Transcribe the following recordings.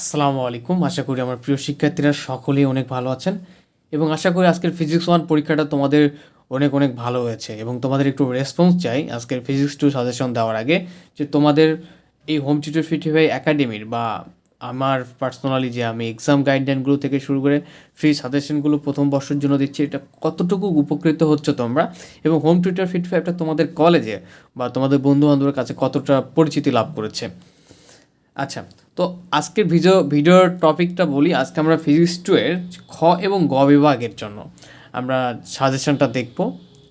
আসসালামু আলাইকুম। আশা করি আমার প্রিয় শিক্ষার্থীরা সকলেই অনেক ভালো আছেন এবং আশা করি আজকের ফিজিক্স ওয়ান পরীক্ষাটা তোমাদের অনেক অনেক ভালো হয়েছে এবং তোমাদের একটু রেসপন্স চাই আজকের ফিজিক্স টু সাজেশন দেওয়ার আগে যে তোমাদের এই হোম টিউটর ফিটিফাই একাডেমির বা আমার পার্সোনালি যে আমি এক্সাম গাইডলাইনগুলো থেকে শুরু করে ফ্রি সাজেশনগুলো প্রথম বর্ষের জন্য দিচ্ছি, এটা কতটুকু উপকৃত হচ্ছে তোমরা? এবং হোম টিউটর ফিটফাইটা তোমাদের কলেজে বা তোমাদের বন্ধু বান্ধবের কাছে কতটা পরিচিতি লাভ করেছে? আচ্ছা তো আজকের ভিডিও, ভিডিওর টপিকটা বলি, আজকে আমরা ফিজিক্স টু এর খ এবং গ বিভাগের জন্য। আমরা সাজেশনটা দেখব,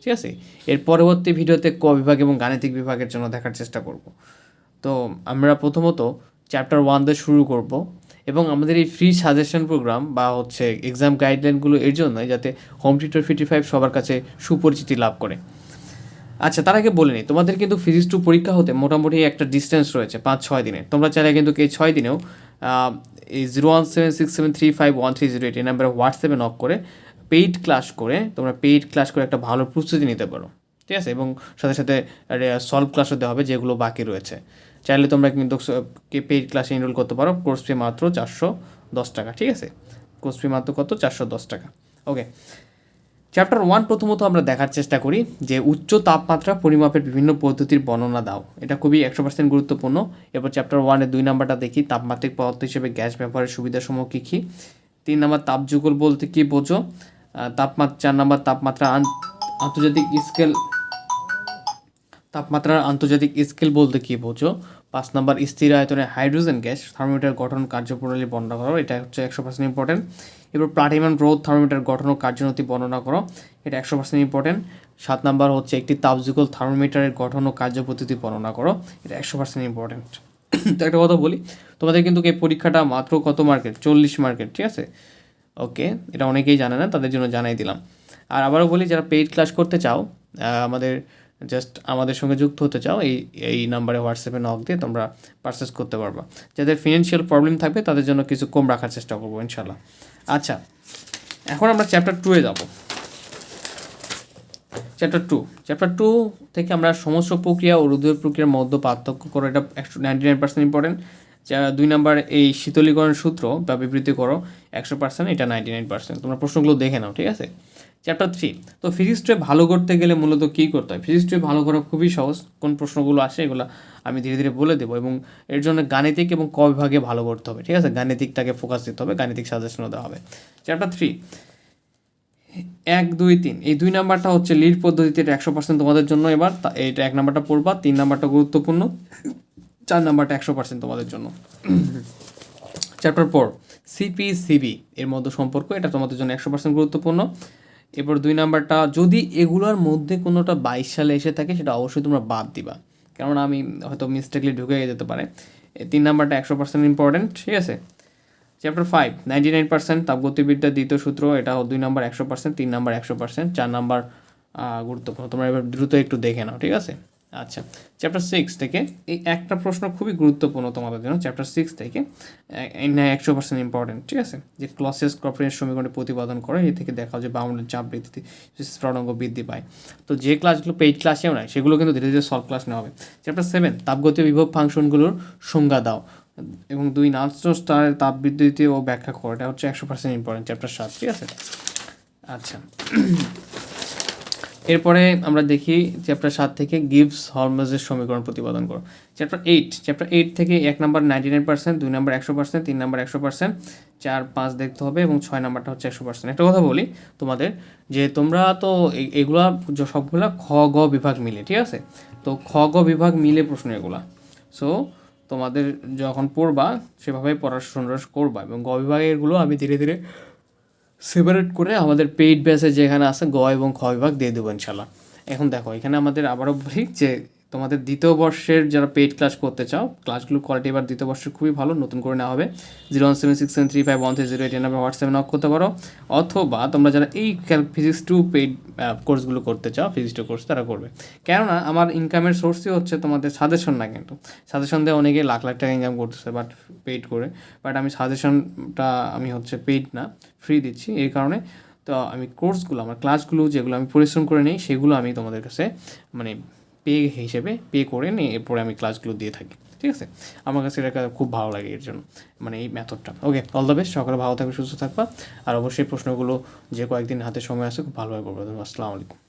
ঠিক আছে? এর পরবর্তী ভিডিওতে ক বিভাগ এবং গাণিতিক বিভাগের জন্য দেখার চেষ্টা করব। তো আমরা প্রথমত চ্যাপ্টার ওয়ান দিয়ে শুরু করব এবং আমাদের এই ফ্রি সাজেশন প্রোগ্রাম বা হচ্ছে এক্সাম গাইডলাইনগুলো এর জন্যই যাতে হোম টিউটর ফিফটি ফাইভ সবার কাছে সুপরিচিতি লাভ করে। আচ্ছা তার আগে বলে নিই তোমাদের কিন্তু ফিজিক্স টু পরীক্ষা হতে মোটামুটি একটা ডিস্টেন্স রয়েছে, পাঁচ, ছয় দিনে। তোমরা চাইলে কিন্তু এই ছয় দিনেও এই zero one seven six seven three five one three zero eight এই নাম্বারে হোয়াটসঅ্যাপে নক করে পেইড ক্লাস করে, তোমরা পেইড ক্লাস করে একটা ভালো প্রস্তুতি নিতে পারো। ঠিক আছে? এবং সাথে সাথে সলভ ক্লাসও দেওয়া হবে যেগুলো বাকি রয়েছে। চাইলে তোমরা কিন্তু পেইড ক্লাসে এনরোল করতে পারো কোর্স ফি মাত্র চারশো দশ টাকা, ঠিক আছে? কোর্স ফি মাত্র কত? চারশো দশ টাকা। ওকে চ্যাপ্টার ওয়ান প্রথমত আমরা দেখার চেষ্টা করি যে উচ্চ তাপমাত্রা পরিমাপের বিভিন্ন পদ্ধতির বর্ণনা দাও। এটা খুবই একশো পার্সেন্ট গুরুত্বপূর্ণ। এরপর চ্যাপ্টার ওয়ানের দুই নাম্বারটা দেখি, তাপমাত্রিক পদার্থ হিসেবে গ্যাস ব্যবহারের সুবিধাসমূহ কী কী? তিন নাম্বার, তাপযুগল বলতে কী বোঝো? তাপমাত্রা, চার নাম্বার, তাপমাত্রা আন- আন্তর্জাতিক স্কেল তাপমাত্রার আন্তর্জাতিক স্কেল বলতে কী বোঝো? পাঁচ নম্বর, স্থির আয়তনে হাইড্রোজেন গ্যাস, থার্মোমিটার গঠন কার্যপ্রণালী বর্ণনা করো, এটা হচ্ছে একশো পার্সেন্ট ইম্পর্টেন্ট এবার প্লাটিনাম রোধ থার্মোমিটার গঠন ও কার্যনতি বর্ণনা করো, এটা একশো পার্সেন্ট ইম্পর্টেন্ট সাত নাম্বার হচ্ছে একটি তাপযুগল থার্মোমিটারের গঠন ও কার্যপদ্ধতি বর্ণনা করো, এটা একশো পার্সেন্ট ইম্পর্টেন্ট তো একটা কথা বলি, তোমাদের কিন্তু এই পরীক্ষাটা মাত্র কত মার্কেট? চল্লিশ মার্কেট, ঠিক আছে? ওকে, এটা অনেকেই জানে না, তাদের জন্য জানাই দিলাম। আর আবারও বলি, যারা পেইড ক্লাস করতে চাও আমাদের জাস্ট আমাদের সঙ্গে যুক্ত হতে চাও, এই এই নাম্বারে হোয়াটসঅ্যাপে নক দিয়ে তোমরা পারচেস করতে পারবা। যাদের ফিনান্সিয়াল প্রবলেম থাকবে, তাদের জন্য কিছু কম রাখার চেষ্টা করব ইনশাল্লাহ আচ্ছা এখন আমরা চ্যাপ্টার টুয়ে যাব। চ্যাপ্টার টু চ্যাপ্টার টু থেকে আমরা সমস্ত প্রক্রিয়া ও রুদ্রের প্রক্রিয়ার মধ্যে পার্থক্য করে এটা একশো নাইনটি নাইন পার্সেন্ট ইম্পর্টেন্ট দুই নাম্বার এই শীতলীকরণ সূত্র বা বিবৃতি করো একশো পার্সেন্ট এটা নাইনটি নাইন পার্সেন্ট তোমরা প্রশ্নগুলো দেখে নাও, ঠিক আছে? চ্যাপ্টার থ্রি তো ফিজিক্স টুয়ে ভালো করতে গেলে মূলত কী করতে হয়? ফিজিক্স টুয়ে ভালো করা খুবই সহজ। কোন প্রশ্নগুলো আসে এগুলো আমি ধীরে ধীরে বলে দেবো এবং এর জন্য গাণিতিক এবং ক বিভাগে ভালো করতে হবে, ঠিক আছে? গাণিতিকটাকে ফোকাস দিতে হবে, গাণিতিক সাজেশনও দেওয়া হবে। চ্যাপ্টার থ্রি এক, দুই, তিন। এই দুই নাম্বারটা হচ্ছে লিড পদ্ধতিতে এটা একশো পার্সেন্ট তোমাদের জন্য এবার এইটা এক নাম্বারটা পড়বা, তিন নাম্বারটা গুরুত্বপূর্ণ। চার নাম্বারটা একশো পার্সেন্ট তোমাদের জন্য। চ্যাপ্টার ফোর সিপিসিবি এর মধ্যে সম্পর্ক, এটা তোমাদের জন্য একশো পার্সেন্ট গুরুত্বপূর্ণ। এরপর দুই নাম্বারটা, যদি এগুলোর মধ্যে কোনোটা বাইশ সালে এসে থাকে, সেটা অবশ্যই তোমরা বাদ দিবা। কেননা আমি হয়তো মিস্টেকলি ঢুকে যেতে পারে। তিন নাম্বারটা একশো পার্সেন্ট ইম্পর্টেন্ট ঠিক আছে? Chapter five, ninety nine percent তাপগতিবিদ্যার দ্বিতীয় সূত্র, এটা দুই নাম্বার একশো পার্সেন্ট তিন নাম্বার একশো পার্সেন্ট চার নাম্বার গুরুত্বপূর্ণ। তোমরা এবার দ্রুত একটু দেখে নাও, ঠিক আছে? আচ্ছা চ্যাপ্টার সিক্স থেকে এই একটা প্রশ্ন খুবই গুরুত্বপূর্ণ তোমাদের জন্য চ্যাপ্টার সিক্স থেকে একশো পার্সেন্ট ইম্পর্টেন্ট ঠিক আছে? যে ক্লসেস কর্পোরেট সমীকরণে প্রতিপাদন করে, এ থেকে দেখা যায় বাউন্ডের চাপ বৃদ্ধি স্ফুটনাঙ্ক বৃদ্ধি পায়। তো যে ক্লাসগুলো পেইড ক্লাসেও নয় সেগুলো কিন্তু ধীরে ধীরে সলভ ক্লাস নেওয়া হবে। চ্যাপ্টার সেভেন তাপগতীয় বিভব ফাংশনগুলোর সংজ্ঞা দাও। এবং দুই নার্সো স্টারের তাপ বিদ্যুতি ও ব্যাখ্যা করাটা হচ্ছে একশো পার্সেন্ট ইম্পর্টেন্ট চ্যাপ্টার সাত, ঠিক আছে? আচ্ছা। এরপরে আমরা দেখি চ্যাপ্টার সাত থেকে গিভস হরমোজের সমীকরণ প্রতিপাদন করো। চ্যাপ্টার এইট চ্যাপ্টার এইট থেকে এক নাম্বার নাইনটি নাইন পার্সেন্ট দুই নাম্বার একশো পার্সেন্ট তিন নাম্বার একশো পার্সেন্ট চার, পাঁচ দেখতে হবে এবং ছয় নাম্বারটা হচ্ছে একশো পার্সেন্ট একটা কথা বলি তোমাদের যে তোমরা তো এগুলা সবগুলা খ, গ বিভাগ মিলে, ঠিক আছে? তো খ, গ বিভাগ মিলে প্রশ্ন এগুলা। সো তোমাদের যখন পড়বা, সেভাবে পড়াশোনা করবা এবং গ বিভাগেরগুলো আমি ধীরে ধীরে সেপারেট করে আমাদের পেইড ব্যাচে যেখানে আছে, গ এবং খ বিভাগ দিয়ে দেবো ইনশাল্লাহ। এখন দেখো, এখানে আমাদের আবারও বলি যে তোমাদের দ্বিতীয় বর্ষের যারা পেইড ক্লাস করতে চাও ক্লাসগুলো কোয়ালিটি এবার দ্বিতীয় বর্ষের খুবই ভালো, নতুন করে নেওয়া হবে। Zero one seven six seven three five one three zero eight number হোয়াটসঅ্যাপে নক করতে পারো। অথবা তোমরা যারা এই ফিজিক্স টু পেইড কোর্সগুলো করতে চাও ফিজিক্স টু কোর্স তারা করবে। কেননা আমার ইনকামের সোর্সই হচ্ছে তোমাদের সাজেশন না কিন্তু। সাজেশন দিয়ে অনেকে লাখ লাখ টাকা ইনকাম করতেছে বাট পেইড করে। বাট আমি সাজেশনটা আমি হচ্ছে পেইড না ফ্রি দিচ্ছি। এই কারণে তো আমি কোর্সগুলো আমার ক্লাসগুলো যেগুলো আমি পরিশ্রম করে নিই, সেগুলো আমি তোমাদের কাছে মানে পে হিসেবে পে করে নিয়ে এরপরে আমি ক্লাসগুলো দিয়ে থাকি, ঠিক আছে? আমার কাছে এটা খুব ভালো লাগে এর জন্য মানে এই মেথডটা ওকে অল দ্য বেস্ট সকালে ভালো থাকবে, সুস্থ থাকবা। আর অবশ্যই প্রশ্নগুলো যে কয়েকদিন হাতে সময় আছে, খুব ভালোভাবে করব আসসালামু আলাইকুম।